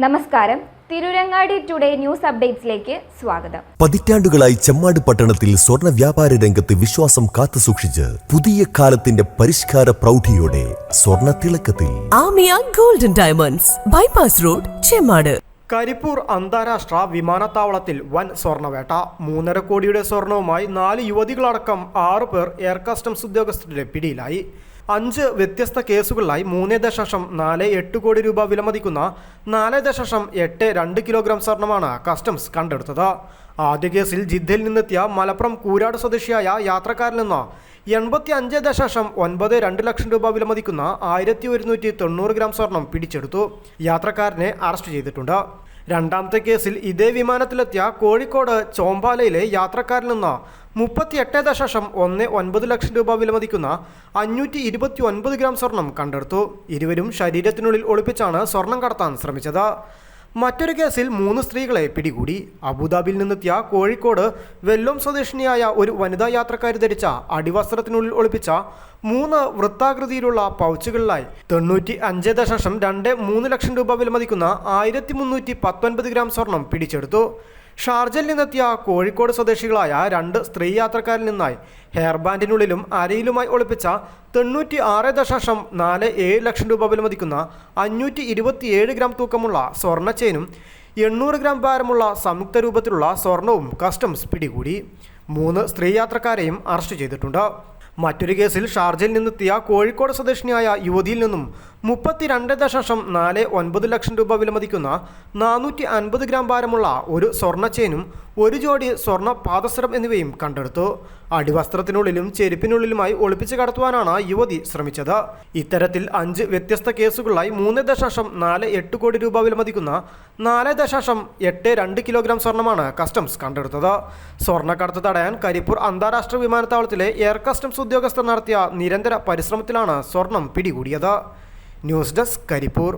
നമസ്കാരം. Tirurangadi today news അപ്ഡേറ്റ്സിലേക്ക് സ്വാഗതം. പതിറ്റാണ്ടുകളായി ചെമ്മാട് പട്ടണത്തിൽ സ്വർണ വ്യാപാര രംഗത്ത് വിശ്വാസം കാത്തുസൂക്ഷിച്ച് പുതിയ കാലത്തിന്റെ പരിഷ്കാര പ്രൗഢിയോടെ സ്വർണ തിളക്കത്തിൽ. Amiya golden diamonds bypass road Chemmad. Karipur അന്താരാഷ്ട്ര വിമാനത്താവളത്തിൽ വൻ സ്വർണവേട്ട. മൂന്നര കോടിയുടെ സ്വർണവുമായി നാല് യുവതികളടക്കം ആറു പേർ എയർ കസ്റ്റംസ് ഉദ്യോഗസ്ഥരുടെ പിടിയിലായി. അഞ്ച് വ്യത്യസ്ത കേസുകളിലായി മൂന്ന് ദശാംശം നാല് എട്ട് കോടി രൂപ വിലമതിക്കുന്ന നാല് ദശാംശം എട്ട് രണ്ട് കിലോഗ്രാം സ്വർണമാണ് കസ്റ്റംസ് കണ്ടെടുത്തത്. ആദ്യ കേസിൽ ജിദ്ദയിൽ നിന്നെത്തിയ മലപ്പുറം കൂരാട് സ്വദേശിയായ യാത്രക്കാരിൽ നിന്ന് എൺപത്തി അഞ്ച് ദശാംശം ഒൻപത് രണ്ട് ലക്ഷം രൂപ വിലമതിക്കുന്ന ആയിരത്തി ഒരുന്നൂറ്റി തൊണ്ണൂറ് ഗ്രാം സ്വർണം പിടിച്ചെടുത്തു. യാത്രക്കാരനെ അറസ്റ്റ് ചെയ്തിട്ടുണ്ട്. രണ്ടാമത്തെ കേസിൽ ഇതേ വിമാനത്തിലെത്തിയ കോഴിക്കോട് ചോമ്പാലയിലെ യാത്രക്കാരിൽ നിന്ന് മുപ്പത്തി എട്ട് ദശാംശം ഒന്ന് ഒൻപത് ലക്ഷം രൂപ വിലമതിക്കുന്ന അഞ്ഞൂറ്റി ഇരുപത്തി ഒൻപത് ഗ്രാം സ്വർണം കണ്ടെടുത്തു. ഇരുവരും ശരീരത്തിനുള്ളിൽ ഒളിപ്പിച്ചാണ് സ്വർണം കടത്താൻ ശ്രമിച്ചത്. മറ്റൊരു കേസിൽ മൂന്ന് സ്ത്രീകളെ പിടികൂടി. അബുദാബിയിൽ നിന്നെത്തിയ കോഴിക്കോട് വെല്ലോം സ്വദേശിനിയായ ഒരു വനിതാ യാത്രക്കാരി ധരിച്ച അടിവസ്ത്രത്തിനുള്ളിൽ ഒളിപ്പിച്ച മൂന്ന് വൃത്താകൃതിയിലുള്ള പൗച്ചുകളിലായി തൊണ്ണൂറ്റി അഞ്ച് ദശാംശം രണ്ട് മൂന്ന് ലക്ഷം രൂപ വിലമതിക്കുന്ന ആയിരത്തി മുന്നൂറ്റി പത്തൊൻപത് ഗ്രാം സ്വർണം പിടിച്ചെടുത്തു. ഷാർജയിൽ നിന്നെത്തിയ കോഴിക്കോട് സ്വദേശികളായ രണ്ട് സ്ത്രീ യാത്രക്കാരിൽ നിന്നായി ഹെയർബാൻഡിനുള്ളിലും അരയിലുമായി ഒളിപ്പിച്ച തൊണ്ണൂറ്റി ആറ് ദശാംശം നാല് ഏഴ് ലക്ഷം രൂപ വിലമതിക്കുന്ന അഞ്ഞൂറ്റി ഇരുപത്തിയേഴ് ഗ്രാം തൂക്കമുള്ള സ്വർണ ചെയിനും എണ്ണൂറ് ഗ്രാം ഭാരമുള്ള സംയുക്ത രൂപത്തിലുള്ള സ്വർണവും കസ്റ്റംസ് പിടികൂടി. മൂന്ന് സ്ത്രീ യാത്രക്കാരെയും അറസ്റ്റ് ചെയ്തിട്ടുണ്ട്. മറ്റൊരു കേസിൽ ഷാർജയിൽ നിന്നെത്തിയ കോഴിക്കോട് സ്വദേശിനിയായ യുവതിയിൽ നിന്നും മുപ്പത്തിരണ്ട് ദശാംശം നാല് ഒൻപത് ലക്ഷം രൂപ വിലമതിക്കുന്ന നാനൂറ്റി അൻപത് ഗ്രാം ഭാരമുള്ള ഒരു സ്വർണ ചെയിനും ഒരു ജോഡി സ്വർണ പാദസരം എന്നിവയും കണ്ടെടുത്തു. അടിവസ്ത്രത്തിനുള്ളിലും ചെരുപ്പിനുള്ളിലുമായി ഒളിപ്പിച്ച് കടത്തുവാനാണ് യുവതി ശ്രമിച്ചത്. ഇത്തരത്തിൽ അഞ്ച് വ്യത്യസ്ത കേസുകളിലായി മൂന്ന് ദശാംശം നാല് എട്ട് കോടി രൂപ വിലമതിക്കുന്ന നാല് ദശാംശം എട്ട് രണ്ട് കിലോഗ്രാം സ്വർണമാണ് കസ്റ്റംസ് കണ്ടെടുത്തത്. സ്വർണക്കടത്ത് തടയാൻ കരിപ്പൂർ അന്താരാഷ്ട്ര വിമാനത്താവളത്തിലെ എയർ കസ്റ്റംസ് ഉദ്യോഗസ്ഥർ നടത്തിയ നിരന്തര പരിശ്രമത്തിലാണ് സ്വർണം പിടികൂടിയത്. News desk Karipur